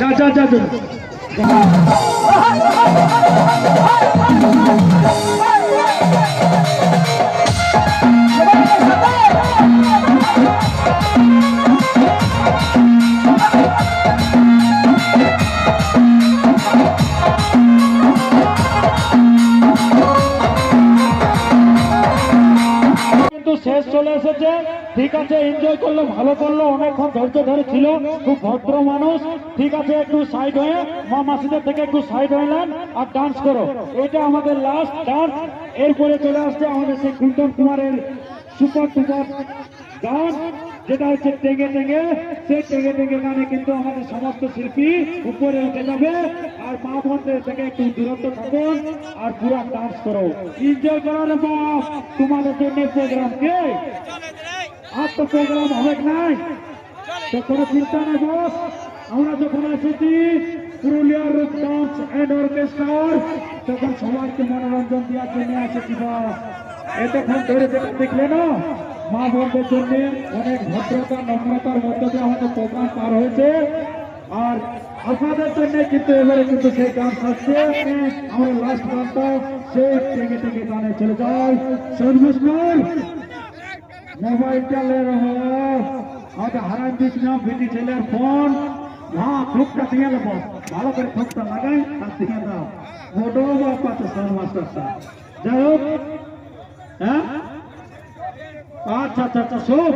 যা যা যা শেষ চলে এসেছে। ঠিক আছে এনজয় করল, ভালো করল, অনেকক্ষণ ধৈর্য ধরে ছিল, খুব ভদ্র মানুষ। ঠিক আছে, একটু সাইড হয়ে, মা মাসিদের থেকে একটু সাইড হইলেন আর ডান্স করো। এটা আমাদের লাস্ট ডান্স এরপরে চলে আসছে আমাদের সেই কুন্দন কুমারের সুপার টুপার গান যেটা হচ্ছে টেঙ্গে টেঙ্গে সেই টেঙ্গে টেঙ্গে গানে কিন্তু আমাদের সমস্ত শিল্পী উপরে উঠে যাবে আর মা বোনদের থেকে একটু দূরত্ব থাকুন আর পুরা ডান্স করো। এনজয় করার তোমাদের জন্য প্রোগ্রাম কে? আর তো প্রোগ্রাম হবে নাই। তো কোনো চিন্তা নেই, বস। আমরা যখন এসেছি পুরুলিয়ার ডান্স অ্যান্ড অর্কেস্ট্রার তখন সবাইকে মনোরঞ্জন দেওয়ার জন্য এসেছি, বস। এতক্ষণ ধরে যেটা দেখলে না, মা বোনদের জন্য অনেক ভদ্রতা, নম্রতার মধ্যে দিয়ে আমাদের প্রোগ্রাম পার হয়েছে। আর আপনাদের জন্য কিন্তু এবারে কিন্তু সেই ডান্স আসছে। আমরা লাস্ট গানটা সেই টেকে টেকে গানে চলে যাই। সর্বস্বর। মোবাইলটা ले रहो আর হারান দিস না বেটি ছেলের ফোন হ্যাঁ থুকটা দিয়ে নেবো ভালো করে থুকটা লাগাই আর দিয়ে দাও মোটো বাপ আছে স্যার মাস্টারটা যাই হোক হ্যাঁ আচ্ছা আচ্ছা আচ্ছা শোভ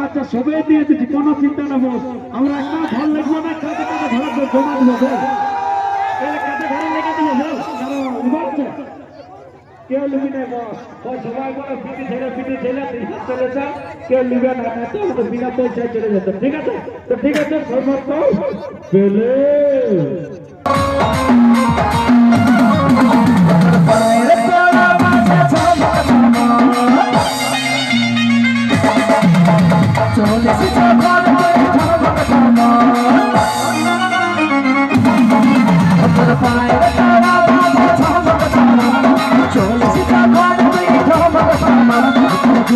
আচ্ছা শোভে দিয়ে দিচ্ছি কোনো চিন্তা না বস আমরা একটা ঘর লিখবো না কাছে কাছে ঘর জমা দেবো বল এই কাছে ঘরে লেগে দিবো বল কারণ উবাচ্ছে কেউ লুবি নাই সবাই বলে ছেলে পিটি ছেলে দিকে চলে যা কেউ লুবে না তো বিনা পয়সায় চলে যেত। ঠিক আছে? তো ঠিক আছে সমস্ত পেলে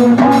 আমার